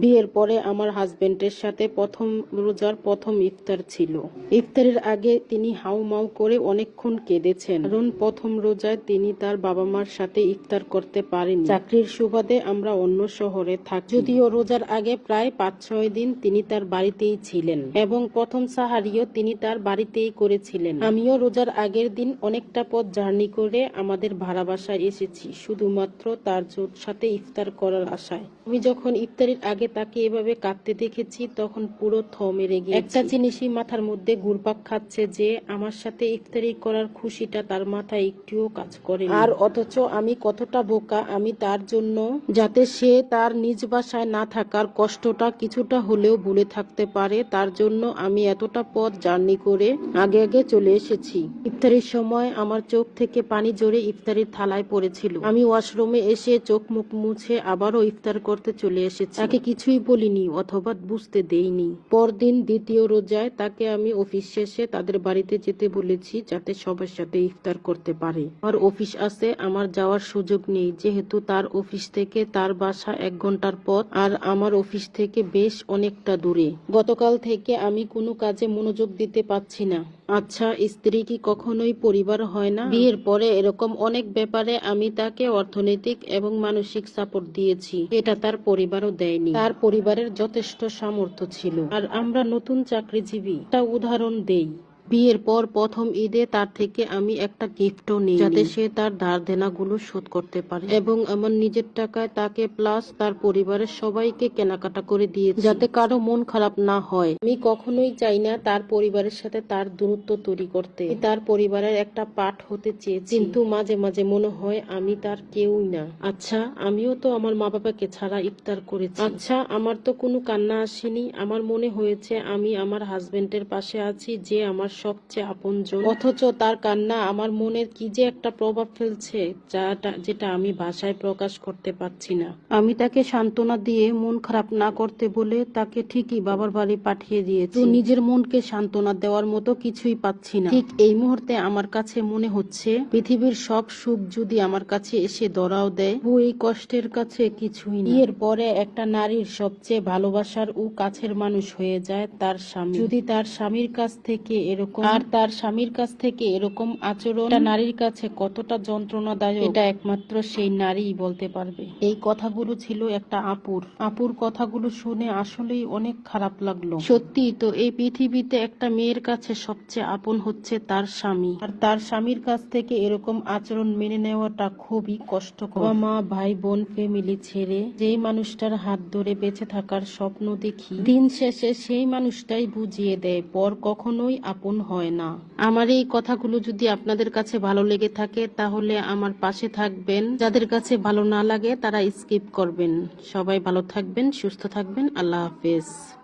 বিয়ের পরে আমার হাজবেন্ডের সাথে প্রথম রোজার প্রথম ইফতার ছিল। ইফতারের আগে তিনি হাউমাউ করে অনেকক্ষণ কেঁদেছেন। কারণ প্রথম রোজায় তিনি তার বাবা মার সাথে ইফতার করতে পারেন চাকরির সুবাদে আমরা অন্য শহরে থাকি। যদিও রোজার আগে প্রায় পাঁচ ছয় দিন তিনি তার বাড়িতেই ছিলেন এবং প্রথম সাহারিও তিনি তার বাড়িতেই করেছিলেন। আমিও রোজার আগের দিন অনেকটা পথ জার্নি করে আমাদের ভাড়া বাসায় এসেছি। শুধুমাত্র তার জোট সাথে ইফতার করার আশায়। আমি যখন ইফতারের আগে তাকে এভাবে কাঁদতে দেখেছি তখন পুরো থ মেরে গিয়ে একটা জিনিসই মাথার মধ্যে ঘুরপাক খাচ্ছে যে আমার সাথে ইফতারি করার খুশিটা তার মাথায় একটুও কাজ করে আর অথচ আমি কতটা বোকা আমি তার জন্য যাতে সে তার নিজ বাসায় না থাকার কষ্টটা কিছুটা হলেও ভুলে থাকতে পারে তার জন্য আমি এতটা পথ জার্নি করে আগে আগে চলে এসেছি। ইফতারির সময় আমার চোখ থেকে পানি জড়ে ইফতারির থালায় পড়েছিল। আমি ওয়াশরুমে এসে চোখ মুখ মুছে আবারও ইফতার করতে চলে এসেছি। তাকে কিছুই বলিনি অথবা বুঝতে দেইনি। পরদিন দ্বিতীয় রোজায় তাকে আমি অফিস শেষে তাদের বাড়িতে যেতে বলেছি যাতে সবার সাথে ইফতার করতে পারে। আমার অফিস আছে, আমার যাওয়ার সুযোগ নেই, যেহেতু তার অফিস থেকে তার বাসা এক ঘণ্টার পথ আর আমার অফিস থেকে বেশ অনেকটা দূরে। গতকাল থেকে আমি কোনো কাজে মনোযোগ দিতে পারছি না। আচ্ছা স্ত্রী কি কখনোই পরিবার হয় না? বিয়ের পরে এরকম অনেক ব্যাপারে আমি তাকে অর্থনৈতিক এবং মানসিক সাপোর্ট দিয়েছি। এটা তার পরিবারও দেয়নি। তার পরিবারের যথেষ্ট সামর্থ্য ছিল। আর আমরা নতুন চাকরিজীবী। তা উদাহরণ দেই। বিয়ের পর প্রথম ঈদে তার থেকে আমি একটা গিফটও নিই যাতে সে তার ধার দেনাগুলো শোধ করতে পারে। এবং আমার নিজের টাকায় তাকে প্লাস তার পরিবারের সবাইকে কেনাকাটা করে দিয়েছি। যাতে কারও মন খারাপ না হয়। আমি কখনোই চাই না তার পরিবারের সাথে তার দূরত্ব তৈরি করতে। তার পরিবারের একটা পাঠ হতে চেয়েছি। কিন্তু মাঝে মাঝে মনে হয় আমি তার কেউই না। আচ্ছা আমিও তো আমার মা বাবাকে ছাড়া ইফতার করেছি। আচ্ছা আমার তো কোনো কান্না আসেনি। আমার মনে হয়েছে আমি আমার হাজবেন্ডের পাশে আছি যে আমার সবচেয়ে আপনজন। অথচ তার কান্না আমার মনের কি যে একটা প্রভাব ফেলছে যাটা যেটা আমি ভাষায় প্রকাশ করতে পারছি না। আমি তাকে সান্ত্বনা দিয়ে মন খারাপ না করতে বলে তাকে ঠিকই বাবার বাড়ি পাঠিয়ে দিয়েছি। নিজের মনকে সান্ত্বনা দেওয়ার মতো কিছুই পাচ্ছি না। ঠিক এই মুহূর্তে আমার কাছে মনে হচ্ছে পৃথিবীর সব সুখ যদি আমার কাছে এসে ধরাও দেয় ও এই কষ্টের কাছে কিছুই না। এর পরে একটা নারীর সবচেয়ে ভালোবাসার ও কাছের মানুষ হয়ে যায় তার স্বামী। যদি তার স্বামীর কাছ থেকে এরকম আর তার স্বামীর কাছ থেকে এরকম আচরণ নারীর কাছে কতটা যন্ত্রণাদায়ক। এটা একমাত্র সেই নারীই বলতে পারবে। এই কথাগুলো ছিল একটা আপুর। আপুর কথাগুলো শুনে আসলেই অনেক খারাপ লাগল। সত্যি তো এই পৃথিবীতে একটা মেয়ের কাছে সবচেয়ে আপন হচ্ছে তার স্বামী। আর তার স্বামীর কাছ থেকে এরকম আচরণ মেনে নেওয়াটা খুবই কষ্টকর। মা ভাই বোন ফ্যামিলি ছেড়ে যেই মানুষটার হাত ধরে বেঁচে থাকার স্বপ্ন দেখি দিন শেষে সেই মানুষটাই বুঝিয়ে দেয় পর কখনোই আপন হয় না। আমার এই কথাগুলো যদি আপনাদের কাছে ভালো লেগে থাকে, তাহলে আমার পাশে থাকবেন। যাদের কাছে ভালো না লাগে, তারা স্কিপ করবেন। সবাই ভালো থাকবেন, সুস্থ থাকবেন। আল্লাহ হাফেজ।